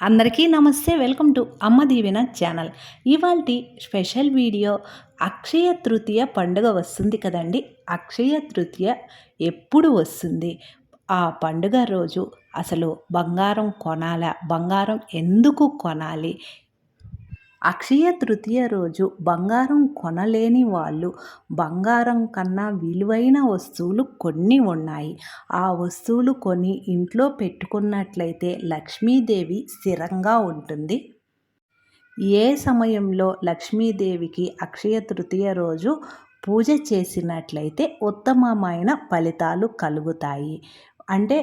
అందరికీ నమస్తే welcome to Amma Deevena channel. ఇవాళ స్పెషల్ వీడియో అక్షయ తృతీయ పండుగ వస్తుంది కదండి. అక్షయ తృతీయ ఎప్పుడు వస్తుంది? ఆ పండుగ రోజు అసలు బంగారం కొనాలా? బంగారం ఎందుకు కొనాలి? అక్షయ తృతీయ రోజు బంగారం కొనలేని వాళ్ళు బంగారం కన్నా విలువైన వస్తువులు కొన్ని ఉన్నాయి. ఆ వస్తువులు కొని ఇంట్లో పెట్టుకున్నట్లయితే లక్ష్మీదేవి స్థిరంగా ఉంటుంది. ఏ సమయంలో లక్ష్మీదేవికి అక్షయ తృతీయ రోజు పూజ చేసినట్లయితే ఉత్తమమైన ఫలితాలు కలుగుతాయి. అంటే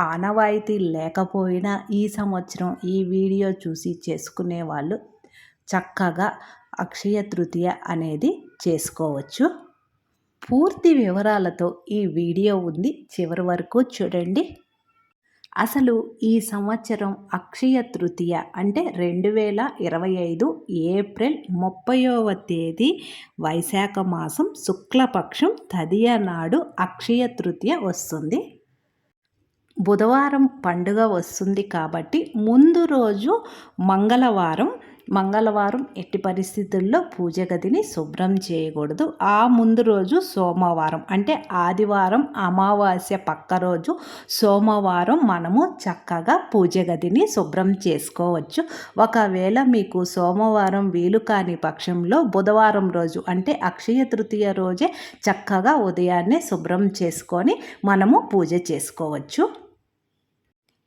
ఆనవాయితీ లేకపోయినా ఈ సంవత్సరం ఈ వీడియో చూసి చేసుకునే వాళ్ళు చక్కగా అక్షయ తృతీయ అనేది చేసుకోవచ్చు. పూర్తి వివరాలతో ఈ వీడియో ఉంది. చివరి వరకు చూడండి. అసలు ఈ సంవత్సరం అక్షయ తృతీయ అంటే రెండు వేల ఇరవై ఐదు ఏప్రిల్ ముప్పైవ తేదీ వైశాఖ మాసం శుక్లపక్షం తదియ నాడు అక్షయ తృతీయ వస్తుంది. బుధవారం పండుగ వస్తుంది కాబట్టి ముందు రోజు మంగళవారం మంగళవారం ఎట్టి పరిస్థితుల్లో పూజ గదిని శుభ్రం చేయకూడదు. ఆ ముందు రోజు సోమవారం అంటే ఆదివారం అమావాస్య పక్క రోజు సోమవారం మనము చక్కగా పూజ గదిని శుభ్రం చేసుకోవచ్చు. ఒకవేళ మీకు సోమవారం వీలు కాని పక్షంలో బుధవారం రోజు అంటే అక్షయ తృతీయ రోజే చక్కగా ఉదయాన్నే శుభ్రం చేసుకొని మనము పూజ చేసుకోవచ్చు.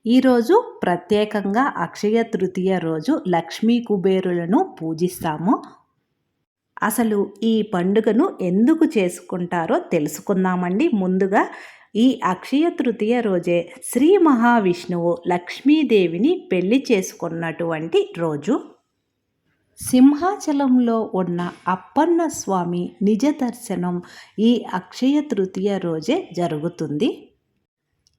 ఈరోజు ప్రత్యేకంగా అక్షయ తృతీయ రోజు లక్ష్మీ కుబేరులను పూజిస్తాము. అసలు ఈ పండుగను ఎందుకు చేసుకుంటారో తెలుసుకుందామండి. ముందుగా ఈ అక్షయ తృతీయ రోజే శ్రీ మహావిష్ణువు లక్ష్మీదేవిని పెళ్ళి చేసుకున్నటువంటి రోజు. సింహాచలంలో ఉన్న అప్పన్న స్వామి నిజ దర్శనం ఈ అక్షయ తృతీయ రోజే జరుగుతుంది.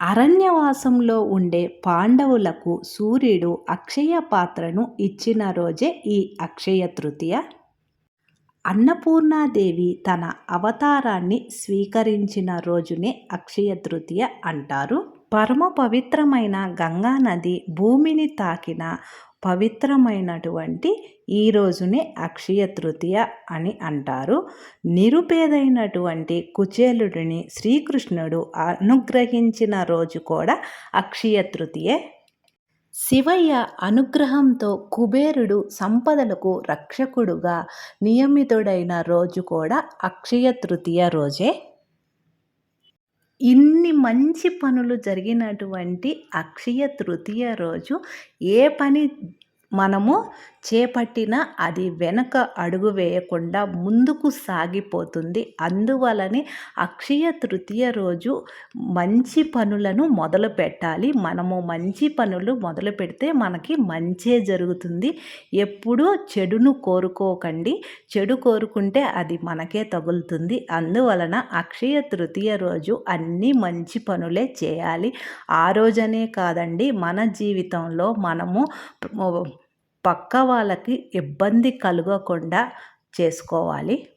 అరణ్యవాసంలో ఉండే పాండవులకు సూర్యుడు అక్షయ పాత్రను ఇచ్చిన రోజే ఈ అక్షయ తృతీయ. అన్నపూర్ణాదేవి తన అవతారాన్ని స్వీకరించిన రోజునే అక్షయ తృతీయ అంటారు. పరమ పవిత్రమైన గంగా నది భూమిని తాకిన పవిత్రమైనటువంటి ఈ రోజునే అక్షయ తృతీయ అని అంటారు. నిరుపేదైనటువంటి కుచేలుడిని శ్రీకృష్ణుడు అనుగ్రహించిన రోజు కూడా అక్షయ తృతీయే. శివయ్య అనుగ్రహంతో కుబేరుడు సంపదలకు రక్షకుడుగా నియమితుడైన రోజు కూడా అక్షయ తృతీయ రోజే. ఇన్ని మంచి పనులు జరిగినటువంటి అక్షయ తృతీయ రోజు ఏ పని మనము చేపట్టిన అది వెనక అడుగు వేయకుండా ముందుకు సాగిపోతుంది. అందువలనే అక్షయ తృతీయ రోజు మంచి పనులను మొదలు పెట్టాలి. మనము మంచి పనులు మొదలు పెడితే మనకి మంచే జరుగుతుంది. ఎప్పుడూ చెడును కోరుకోకండి. చెడు కోరుకుంటే అది మనకే తగులుతుంది. అందువలన అక్షయ తృతీయ రోజు అన్నీ మంచి పనులే చేయాలి. ఆ రోజనే కాదండి మన జీవితంలో మనము పక్క వాళ్ళకి ఇబ్బంది కలగకుండా చేసుకోవాలి.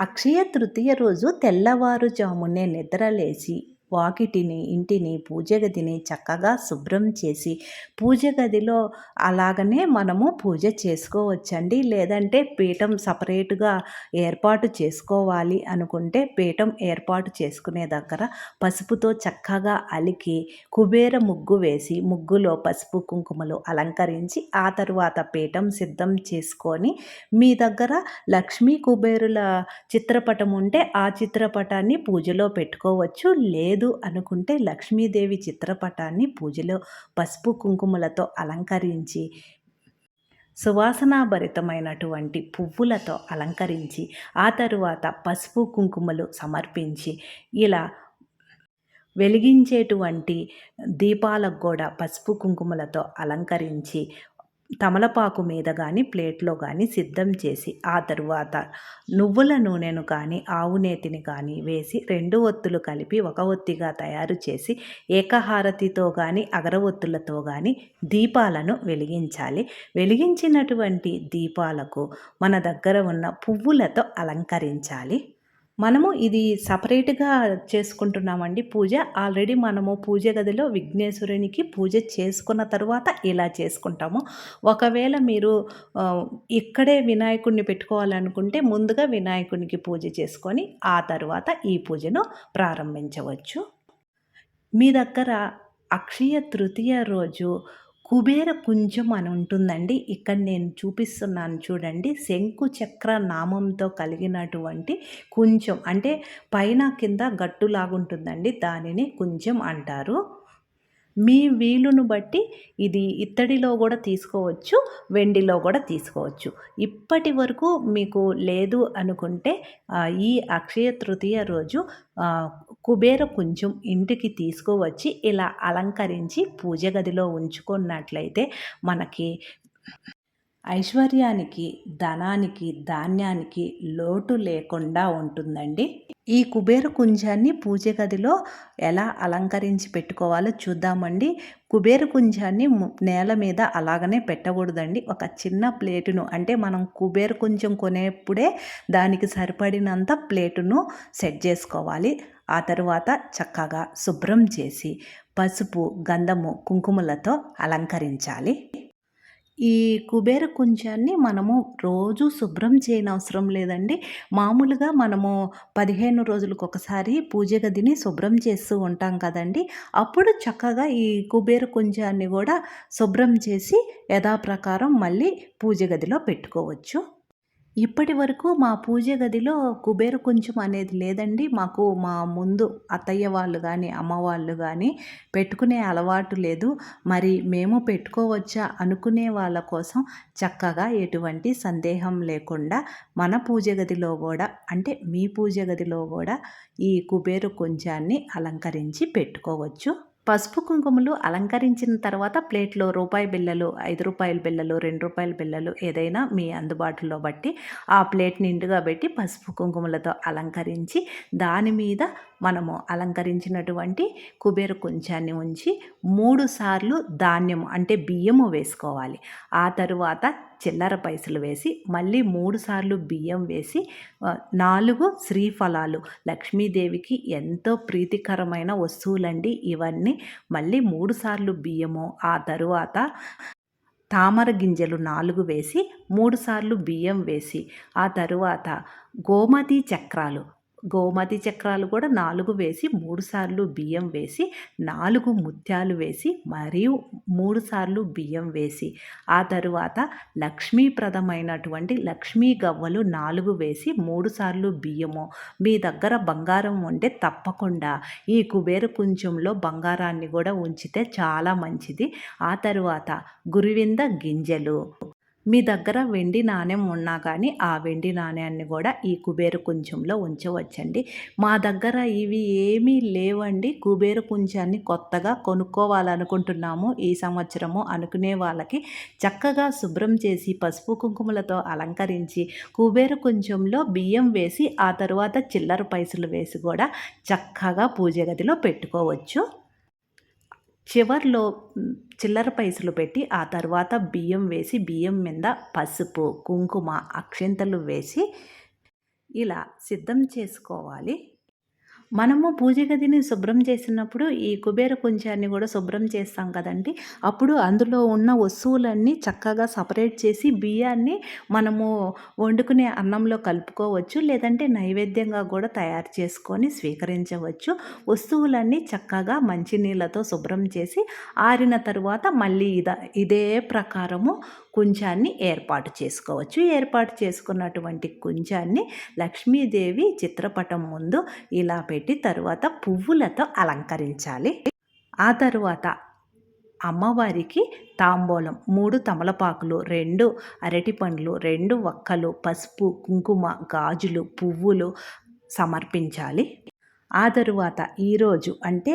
అక్షయ తృతీయ రోజు తెల్లవారుజామునే నిద్రలేసి వాకిటిని ఇంటిని పూజ గదిని చక్కగా శుభ్రం చేసి పూజ గదిలో అలాగనే మనము పూజ చేసుకోవచ్చండి. లేదంటే పీఠం సపరేట్గా ఏర్పాటు చేసుకోవాలి అనుకుంటే పీఠం ఏర్పాటు చేసుకునే దగ్గర పసుపుతో చక్కగా అలికి కుబేర ముగ్గు వేసి ముగ్గులో పసుపు కుంకుమలు అలంకరించి ఆ తరువాత పీఠం సిద్ధం చేసుకొని మీ దగ్గర లక్ష్మీ కుబేరుల చిత్రపటం ఉంటే ఆ చిత్రపటాన్ని పూజలో పెట్టుకోవచ్చు. లేదు లేదు అనుకుంటే లక్ష్మీదేవి చిత్రపటాన్ని పూజలో పసుపు కుంకుమలతో అలంకరించి సువాసనాభరితమైనటువంటి పువ్వులతో అలంకరించి ఆ తరువాత పసుపు కుంకుమలు సమర్పించి ఇలా వెలిగించేటువంటి దీపాలకు కూడా పసుపు కుంకుమలతో అలంకరించి తమలపాకు మీద కానీ ప్లేట్లో కానీ సిద్ధం చేసి ఆ తరువాత నువ్వుల నూనెను కానీ ఆవు నేతిని కానీ వేసి రెండు ఒత్తులు కలిపి ఒక ఒత్తిగా తయారు చేసి ఏకహారతితో కానీ అగరవత్తులతో కానీ దీపాలను వెలిగించాలి. వెలిగించినటువంటి దీపాలకు మన దగ్గర ఉన్న పువ్వులతో అలంకరించాలి. మనము ఇది సపరేట్‌గా చేసుకుంటున్నామండి పూజ. ఆల్రెడీ మనము పూజ గదిలో విఘ్నేశ్వరునికి పూజ చేసుకున్న తర్వాత ఇలా చేసుకుంటాము. ఒకవేళ మీరు ఇక్కడే వినాయకుడిని పెట్టుకోవాలనుకుంటే ముందుగా వినాయకునికి పూజ చేసుకొని, ఆ తర్వాత ఈ పూజను ప్రారంభించవచ్చు. మీ దగ్గర అక్షయ తృతీయ రోజు కుబేర కుంజం అని ఉంటుందండి. ఇక్కడ నేను చూపిస్తున్నాను చూడండి. శంకు చక్ర నామంతో కలిగినటువంటి కుంజం అంటే పైన కింద గట్టులాగుంటుందండి. దానిని కుంజం అంటారు. మీ వీలును బట్టి ఇది ఇత్తడిలో కూడా తీసుకోవచ్చు వెండిలో కూడా తీసుకోవచ్చు. ఇప్పటి వరకు మీకు లేదు అనుకుంటే ఈ అక్షయ తృతీయ రోజు కుబేర కొంచెం ఇంటికి తీసుకువచ్చి ఇలా అలంకరించి పూజ గదిలో ఉంచుకున్నట్లయితే మనకి ఐశ్వర్యానికి ధనానికి ధాన్యానికి లోటు లేకుండా ఉంటుందండి. ఈ కుబేర కుంజాన్ని పూజ గదిలో ఎలా అలంకరించి పెట్టుకోవాలో చూద్దామండి. కుబేర కుంజాన్ని నేల మీద అలాగనే పెట్టకూడదండి. ఒక చిన్న ప్లేటును అంటే మనం కుబేర కుంజం కొనేప్పుడే దానికి సరిపడినంత ప్లేటును సెట్ చేసుకోవాలి. ఆ తరువాత చక్కగా శుభ్రం చేసి పసుపు గంధము కుంకుమలతో అలంకరించాలి. ఈ కుబేర కుంచాన్ని మనము రోజు శుభ్రం చేయనవసరం లేదండి. మామూలుగా మనము పదిహేను రోజులకు ఒకసారి పూజ గదిని శుభ్రం చేస్తూ ఉంటాం కదండి. అప్పుడు చక్కగా ఈ కుబేర కుంచాన్ని కూడా శుభ్రం చేసి యథాప్రకారం మళ్ళీ పూజ గదిలో పెట్టుకోవచ్చు. ఇప్పటి వరకు మా పూజ గదిలో కుబేర కుంచం అనేది లేదండి. మాకు మా ముందు అత్తయ్య వాళ్ళు కానీ అమ్మ వాళ్ళు కానీ పెట్టుకునే అలవాటు లేదు. మరి మేము పెట్టుకోవచ్చా అనుకునే వాళ్ళ కోసం చక్కగా ఎటువంటి సందేహం లేకుండా మన పూజ గదిలో కూడా అంటే మీ పూజ గదిలో కూడా ఈ కుబేర కుంచాన్ని అలంకరించి పెట్టుకోవచ్చు. పసుపు కుంకుమలు అలంకరించిన తర్వాత ప్లేట్లో రూపాయి బిళ్ళలు ఐదు రూపాయల బిళ్ళలు రెండు రూపాయల బిళ్ళలు ఏదైనా మీ అందుబాటులో బట్టి ఆ ప్లేట్ నిండుగా పెట్టి పసుపు కుంకుమలతో అలంకరించి దాని మీద మనము అలంకరించినటువంటి కుబేర కుంచాన్ని ఉంచి మూడు సార్లు ధాన్యం అంటే బియ్యము వేసుకోవాలి. ఆ తరువాత చిల్లర పైసలు వేసి మళ్ళీ మూడు సార్లు బియ్యం వేసి నాలుగు శ్రీఫలాలు. లక్ష్మీదేవికి ఎంతో ప్రీతికరమైన వస్తువులండి ఇవన్నీ. మళ్ళీ మూడు సార్లు బియ్యము. ఆ తరువాత తామర గింజలు నాలుగు వేసి మూడుసార్లు బియ్యం వేసి ఆ తరువాత గోమతి చక్రాలు. గోమతి చక్రాలు కూడా నాలుగు వేసి మూడుసార్లు బియ్యం వేసి నాలుగు ముత్యాలు వేసి మరియు మూడుసార్లు బియ్యం వేసి ఆ తరువాత లక్ష్మీప్రదమైనటువంటి లక్ష్మీ గవ్వలు నాలుగు వేసి మూడుసార్లు బియ్యము. మీ దగ్గర బంగారం ఉంటే తప్పకుండా ఈ కుబేర కుంచంలో బంగారాన్ని కూడా ఉంచితే చాలా మంచిది. ఆ తరువాత గురువింద గింజలు. మీ దగ్గర వెండి నాణ్యం ఉన్నా కానీ ఆ వెండి నాణ్యాన్ని కూడా ఈ కుబేర కుంచంలో ఉంచవచ్చండి. మా దగ్గర ఇవి ఏమీ లేవండి. కుబేర కుంచాన్ని కొత్తగా కొనుక్కోవాలనుకుంటున్నాము. ఈ సంవత్సరము అనుకునే వాళ్ళకి చక్కగా శుభ్రం చేసి పసుపు కుంకుమలతో అలంకరించి కుబేర కుంచంలో బియ్యం వేసి ఆ తరువాత చిల్లర పైసలు వేసి కూడా చక్కగా పూజ గదిలో పెట్టుకోవచ్చు. చివర్లో చిల్లర పైసలు పెట్టి ఆ తర్వాత బియ్యం వేసి బియ్యం మీద పసుపు కుంకుమ అక్షంతలు వేసి ఇలా సిద్ధం చేసుకోవాలి. మనము పూజ గదిని శుభ్రం చేసినప్పుడు ఈ కుబేర కుంచాన్ని కూడా శుభ్రం చేస్తాం కదండి. అప్పుడు అందులో ఉన్న వస్తువులన్నీ చక్కగా సపరేట్ చేసి బియ్యాన్ని మనము వండుకునే అన్నంలో కలుపుకోవచ్చు లేదంటే నైవేద్యంగా కూడా తయారు చేసుకొని స్వీకరించవచ్చు. వస్తువులన్నీ చక్కగా మంచినీళ్ళతో శుభ్రం చేసి ఆరిన తరువాత మళ్ళీ ఇద ఇదే ప్రకారము కుంచాన్ని ఏర్పాటు చేసుకోవచ్చు. ఏర్పాటు చేసుకున్నటువంటి కుంచాన్ని లక్ష్మీదేవి చిత్రపటం ముందు ఇలా పెట్టి తరువాత పువ్వులతో అలంకరించాలి. ఆ తరువాత అమ్మవారికి తాంబూలం మూడు తమలపాకులు రెండు అరటిపండ్లు రెండు వక్కలు పసుపు కుంకుమ గాజులు పువ్వులు సమర్పించాలి. ఆ తరువాత ఈరోజు అంటే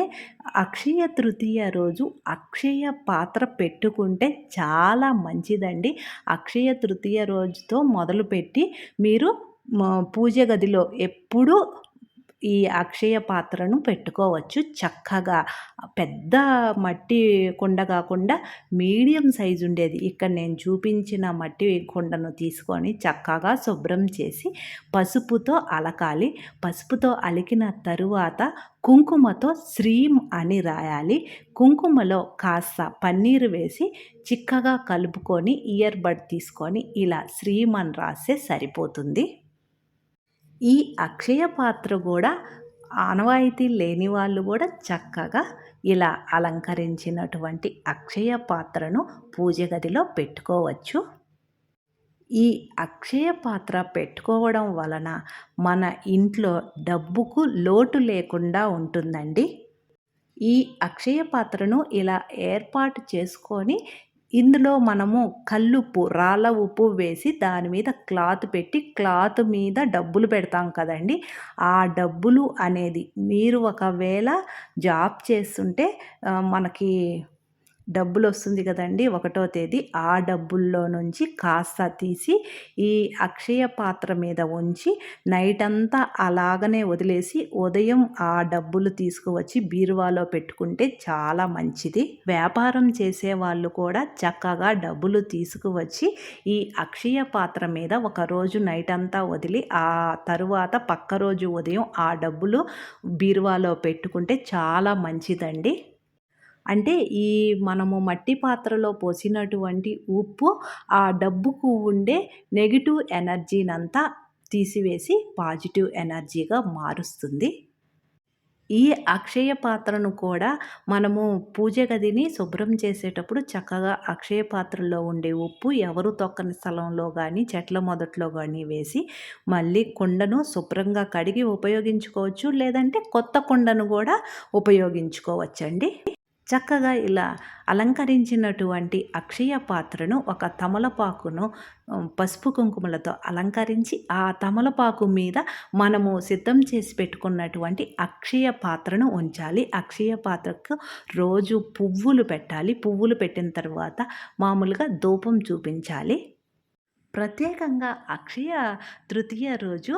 అక్షయ తృతీయ రోజు అక్షయ పాత్ర పెట్టుకుంటే చాలా మంచిదండి. అక్షయ తృతీయ రోజుతో మొదలుపెట్టి మీరు పూజ గదిలో ఎప్పుడూ ఈ అక్షయ పాత్రను పెట్టుకోవచ్చు. చక్కగా పెద్ద మట్టి కుండ కాకుండా మీడియం సైజు ఉండేది. ఇక్కడ నేను చూపించిన మట్టి కుండను తీసుకొని చక్కగా శుభ్రం చేసి పసుపుతో అలకాలి. పసుపుతో అలికిన తరువాత కుంకుమతో శ్రీం అని రాయాలి. కుంకుమలో కాస్త పన్నీరు వేసి చిక్కగా కలుపుకొని ఇయర్ బడ్ తీసుకొని ఇలా శ్రీం అని రాస్తే సరిపోతుంది. ఈ అక్షయ పాత్ర కూడా ఆనవాయితీ లేని వాళ్ళు కూడా చక్కగా ఇలా అలంకరించినటువంటి అక్షయ పాత్రను పూజ గదిలో పెట్టుకోవచ్చు. ఈ అక్షయ పాత్ర పెట్టుకోవడం వలన మన ఇంట్లో డబ్బుకు లోటు లేకుండా ఉంటుందండి. ఈ అక్షయ పాత్రను ఇలా ఏర్పాటు చేసుకొని ఇందులో మనము కల్లుప్పు రాళ్ళ ఉప్పు వేసి దాని మీద క్లాత్ పెట్టి క్లాత్ మీద డబ్బులు పెడతాం కదండి. ఆ డబ్బులు అనేది మీరు ఒకవేళ జాబ్ చేస్తుంటే మనకి డబ్బులు వస్తుంది కదండి ఒకటో తేదీ. ఆ డబ్బుల్లో నుంచి కాస్త తీసి ఈ అక్షయ పాత్ర మీద ఉంచి నైట్ అంతా అలాగనే వదిలేసి ఉదయం ఆ డబ్బులు తీసుకువచ్చి బీరువాలో పెట్టుకుంటే చాలా మంచిది. వ్యాపారం చేసే వాళ్ళు కూడా చక్కగా డబ్బులు తీసుకువచ్చి ఈ అక్షయ పాత్ర మీద ఒక రోజు నైట్ అంతా వదిలి ఆ తరువాత పక్క రోజు ఉదయం ఆ డబ్బులు బీరువాలో పెట్టుకుంటే చాలా మంచిదండి. అంటే ఈ మనము మట్టి పాత్రలో పోసినటువంటి ఉప్పు ఆ డబ్బుకు ఉండే నెగిటివ్ ఎనర్జీనంతా తీసివేసి పాజిటివ్ ఎనర్జీగా మారుస్తుంది. ఈ అక్షయ పాత్రను కూడా మనము పూజ గదిని శుభ్రం చేసేటప్పుడు చక్కగా అక్షయ పాత్రలో ఉండే ఉప్పు ఎవరు తొక్కని స్థలంలో కానీ చెట్ల మొదట్లో కానీ వేసి మళ్ళీ కుండను శుభ్రంగా కడిగి ఉపయోగించుకోవచ్చు. లేదంటే కొత్త కుండను కూడా ఉపయోగించుకోవచ్చండి. చక్కగా ఇలా అలంకరించినటువంటి అక్షయ పాత్రను ఒక తమలపాకును పసుపు కుంకుమలతో అలంకరించి ఆ తమలపాకు మీద మనము సిద్ధం చేసి పెట్టుకున్నటువంటి అక్షయ పాత్రను ఉంచాలి. అక్షయ పాత్రకు రోజు పువ్వులు పెట్టాలి. పువ్వులు పెట్టిన తర్వాత మామూలుగా ధూపం చూపించాలి. ప్రత్యేకంగా అక్షయ తృతీయ రోజు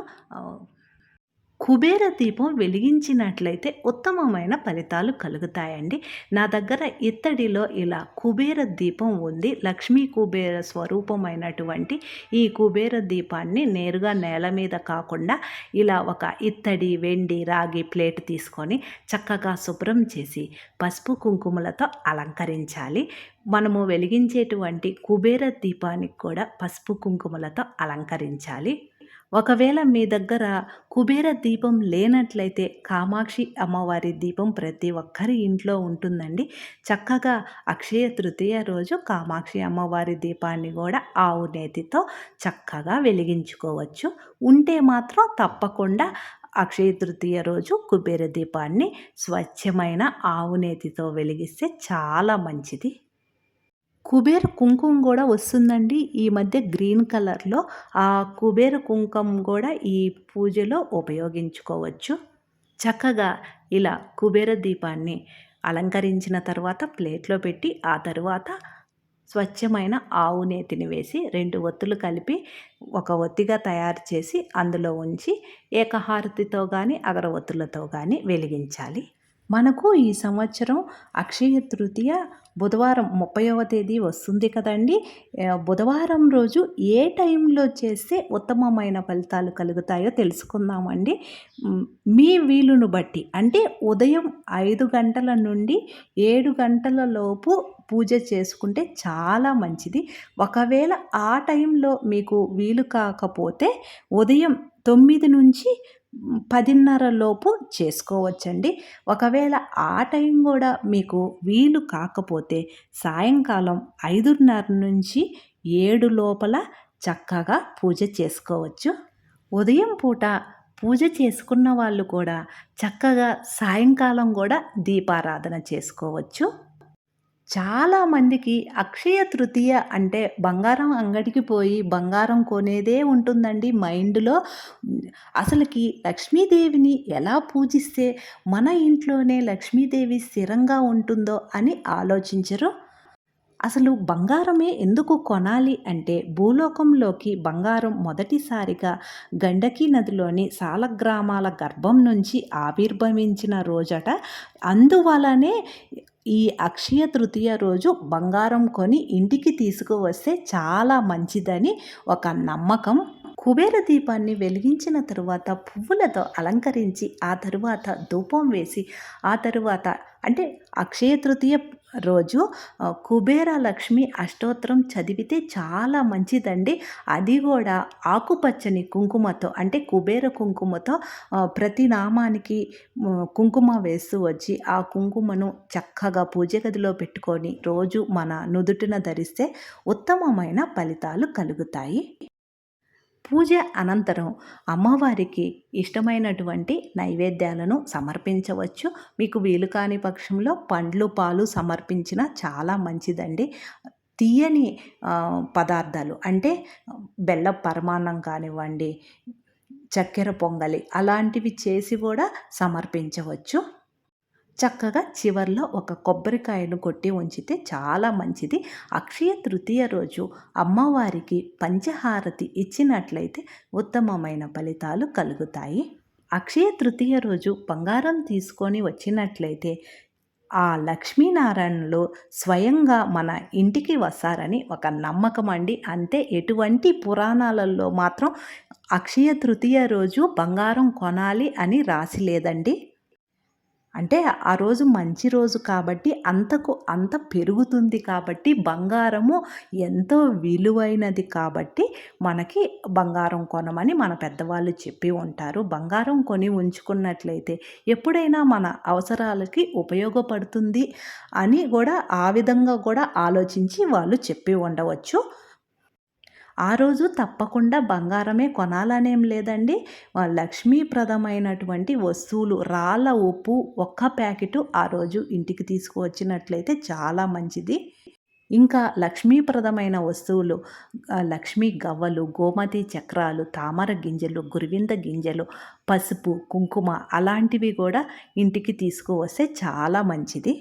కుబేర దీపం వెలిగించినట్లయితే ఉత్తమమైన ఫలితాలు కలుగుతాయండి. నా దగ్గర ఇత్తడిలో ఇలా కుబేర దీపం ఉంది. లక్ష్మీ కుబేర స్వరూపమైనటువంటి ఈ కుబేర దీపాన్ని నేరుగా నేల మీద కాకుండా ఇలా ఒక ఇత్తడి వెండి రాగి ప్లేట్ తీసుకొని చక్కగా శుభ్రం చేసి పసుపు కుంకుమలతో అలంకరించాలి. మనము వెలిగించేటువంటి కుబేర దీపానికి కూడా పసుపు కుంకుమలతో అలంకరించాలి. ఒకవేళ మీ దగ్గర కుబేర దీపం లేనట్లయితే కామాక్షి అమ్మవారి దీపం ప్రతి ఒక్కరి ఇంట్లో ఉంటుందండి. చక్కగా అక్షయ తృతీయ రోజు కామాక్షి అమ్మవారి దీపాన్ని కూడా ఆవు నేతితో చక్కగా వెలిగించుకోవచ్చు. ఉంటే మాత్రం తప్పకుండా అక్షయ తృతీయ రోజు కుబేర దీపాన్ని స్వచ్ఛమైన ఆవు నేతితో వెలిగిస్తే చాలా మంచిది. కుబేర కుంకుమ కూడా వస్తుందండి. ఈ మధ్య గ్రీన్ కలర్లో ఆ కుబేర కుంకుమ కూడా ఈ పూజలో ఉపయోగించుకోవచ్చు. చక్కగా ఇలా కుబేర దీపాన్ని అలంకరించిన తర్వాత ప్లేట్లో పెట్టి ఆ తర్వాత స్వచ్ఛమైన ఆవు నేతిని వేసి రెండు ఒత్తులు కలిపి ఒక ఒత్తిగా తయారు చేసి అందులో ఉంచి ఏకహారతితో కానీ అగరవత్తులతో కానీ వెలిగించాలి. మనకు ఈ సంవత్సరం అక్షయ తృతీయ బుధవారం ముప్పైవ తేదీ వస్తుంది కదండి. బుధవారం రోజు ఏ టైంలో చేస్తే ఉత్తమమైన ఫలితాలు కలుగుతాయో తెలుసుకుందామండి. మీ వీలును బట్టి అంటే ఉదయం ఐదు గంటల నుండి ఏడు గంటల లోపు పూజ చేసుకుంటే చాలా మంచిది. ఒకవేళ ఆ టైంలో మీకు వీలు కాకపోతే ఉదయం తొమ్మిది నుంచి పదిన్నర లోపు చేసుకోవచ్చండి. ఒకవేళ ఆ టైం కూడా మీకు వీలు కాకపోతే సాయంకాలం ఐదున్నర నుంచి ఏడు లోపల చక్కగా పూజ చేసుకోవచ్చు. ఉదయం పూట పూజ చేసుకున్న వాళ్ళు కూడా చక్కగా సాయంకాలం కూడా దీపారాధన చేసుకోవచ్చు. చాలామందికి అక్షయ తృతీయ అంటే బంగారం అంగడికి పోయి బంగారం కొనేదే ఉంటుందండి మైండ్లో. అసలుకి లక్ష్మీదేవిని ఎలా పూజిస్తే మన ఇంట్లోనే లక్ష్మీదేవి స్థిరంగా ఉంటుందో అని ఆలోచించరు? అసలు బంగారమే ఎందుకు కొనాలి అంటే భూలోకంలోకి బంగారం మొదటిసారిగా గండకీ నదిలోని సాలగ్రామాల గర్భం నుంచి ఆవిర్భవించిన రోజట అందువలనే ఈ అక్షయ తృతీయ రోజు బంగారం కొని ఇంటికి తీసుకువస్తే చాలా మంచిదని ఒక నమ్మకం. కుబేర దీపాన్ని వెలిగించిన తరువాత పువ్వులతో అలంకరించి ఆ తరువాత ధూపం వేసి ఆ తరువాత అంటే అక్షయ తృతీయ రోజు కుబేర లక్ష్మి అష్టోత్తరం చదివితే చాలా మంచిదండి. అది కూడా ఆకుపచ్చని కుంకుమతో అంటే కుబేర కుంకుమతో ప్రతి నామానికి కుంకుమ వేస్తూ వచ్చి ఆ కుంకుమను చక్కగా పూజ గదిలో పెట్టుకొని రోజు మన నుదుటిన ధరిస్తే ఉత్తమమైన ఫలితాలు కలుగుతాయి. పూజ అనంతరం అమ్మవారికి ఇష్టమైనటువంటి నైవేద్యాలను సమర్పించవచ్చు. మీకు వీలు కాని పక్షంలో పండ్లు పాలు సమర్పించిన చాలా మంచిదండి. తీయని పదార్థాలు అంటే బెల్ల పరమాన్నం కానివ్వండి చక్కెర పొంగలి అలాంటివి చేసి కూడా సమర్పించవచ్చు. చక్కగా చివర్లో ఒక కొబ్బరికాయను కొట్టి ఉంచితే చాలా మంచిది. అక్షయ తృతీయ రోజు అమ్మవారికి పంచహారతి ఇచ్చినట్లయితే ఉత్తమమైన ఫలితాలు కలుగుతాయి. అక్షయ తృతీయ రోజు బంగారం తీసుకొని వచ్చినట్లయితే ఆ లక్ష్మీనారాయణులు స్వయంగా మన ఇంటికి వస్తారని ఒక నమ్మకం అండి. అంతే ఎటువంటి పురాణాలలో మాత్రం అక్షయ తృతీయ రోజు బంగారం కొనాలి అని రాసి లేదండి. అంటే ఆ రోజు మంచి రోజు కాబట్టి అంతకు అంత పెరుగుతుంది కాబట్టి బంగారము ఎంతో విలువైనది కాబట్టి మనకి బంగారం కొనమని మన పెద్దవాళ్ళు చెప్పి ఉంటారు. బంగారం కొని ఉంచుకున్నట్లయితే ఎప్పుడైనా మన అవసరాలకి ఉపయోగపడుతుంది అని కూడా ఆ విధంగా కూడా ఆలోచించి వాళ్ళు చెప్పి ఉండవచ్చు. ఆ రోజు తప్పకుండా బంగారమే కొనాలనేం లేదండి. లక్ష్మీప్రదమైనటువంటి వస్తువులు రాళ్ళ ఉప్పు ఒక్క ప్యాకెట్ ఆ రోజు ఇంటికి తీసుకువచ్చినట్లయితే చాలా మంచిది. ఇంకా లక్ష్మీప్రదమైన వస్తువులు లక్ష్మీ గవ్వలు గోమతి చక్రాలు తామర గింజలు గురివింద గింజలు పసుపు కుంకుమ అలాంటివి కూడా ఇంటికి తీసుకువస్తే చాలా మంచిది.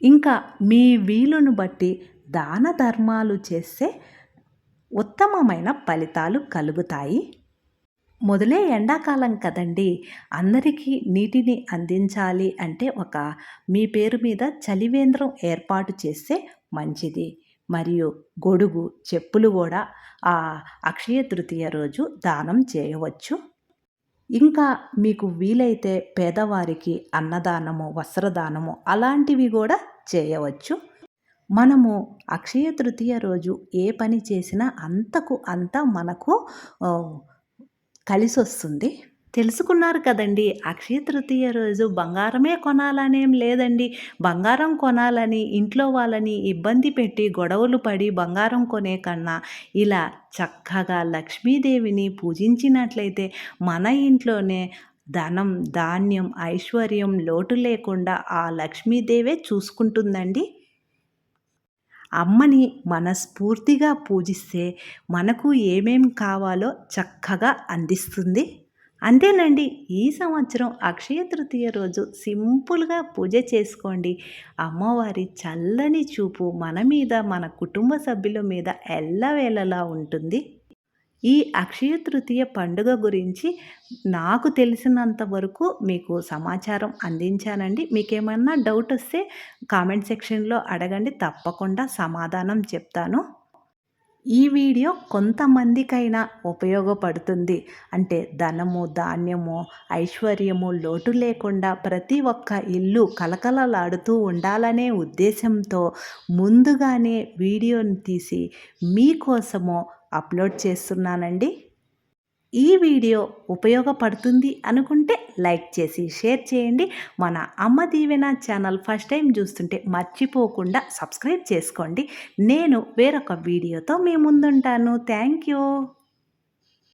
ఇంకా మీ వీలును బట్టి దాన ధర్మాలు చేస్తే ఉత్తమమైన ఫలితాలు కలుగుతాయి. మొదలే ఎండాకాలం కదండి అందరికీ నీటిని అందించాలి అంటే ఒక మీ పేరు మీద చలివేంద్రం ఏర్పాటు చేస్తే మంచిది. మరియు గొడుగు చెప్పులు కూడా ఆ అక్షయ తృతీయ రోజు దానం చేయవచ్చు. ఇంకా మీకు వీలైతే పేదవారికి అన్నదానము వస్త్రదానము అలాంటివి కూడా చేయవచ్చు. మనము అక్షయ తృతీయ రోజు ఏ పని చేసినా అంతకు అంత మనకు కలిసి వస్తుంది తెలుసుకున్నారు కదండి అక్షయ తృతీయ రోజు బంగారమే కొనాలనేం లేదండి. బంగారం కొనాలని ఇంట్లో వాళ్ళని ఇబ్బంది పెట్టి గొడవలు పడి బంగారం కొనే కన్నా ఇలా చక్కగా లక్ష్మీదేవిని పూజించినట్లయితే మన ఇంట్లోనే ధనం ధాన్యం ఐశ్వర్యం లోటు లేకుండా ఆ లక్ష్మీదేవే చూసుకుంటుందండి. అమ్మని మనస్ఫూర్తిగా పూజిస్తే మనకు ఏమేం కావాలో చక్కగా అందిస్తుంది. అంతేనండి ఈ సంవత్సరం అక్షయ తృతీయ రోజు సింపుల్గా పూజ చేసుకోండి. అమ్మవారి చల్లని చూపు మన మీద మన కుటుంబ సభ్యుల మీద ఎల్లవేళలా ఉంటుంది. ఈ అక్షయ తృతీయ పండుగ గురించి నాకు తెలిసినంత వరకు మీకు సమాచారం అందించానండి. మీకేమన్నా డౌట్ వస్తే కామెంట్ సెక్షన్లో అడగండి. తప్పకుండా సమాధానం చెప్తాను. ఈ వీడియో కొంతమందికైనా ఉపయోగపడుతుంది. అంటే ధనము ధాన్యము ఐశ్వర్యము లోటు లేకుండా ప్రతి ఒక్క ఇల్లు కలకలలాడుతూ ఉండాలనే ఉద్దేశంతో ముందుగానే వీడియోని తీసి మీకోసము అప్లోడ్ చేస్తున్నానండి. ఈ వీడియో ఉపయోగపడుతుంది అనుకుంటే లైక్ చేసి షేర్ చేయండి. మన అమ్మ దీవెన ఛానల్ ఫస్ట్ టైం చూస్తుంటే మర్చిపోకుండా సబ్స్క్రైబ్ చేసుకోండి. నేను వేరొక వీడియోతో మీ ముందుంటాను. Thank you.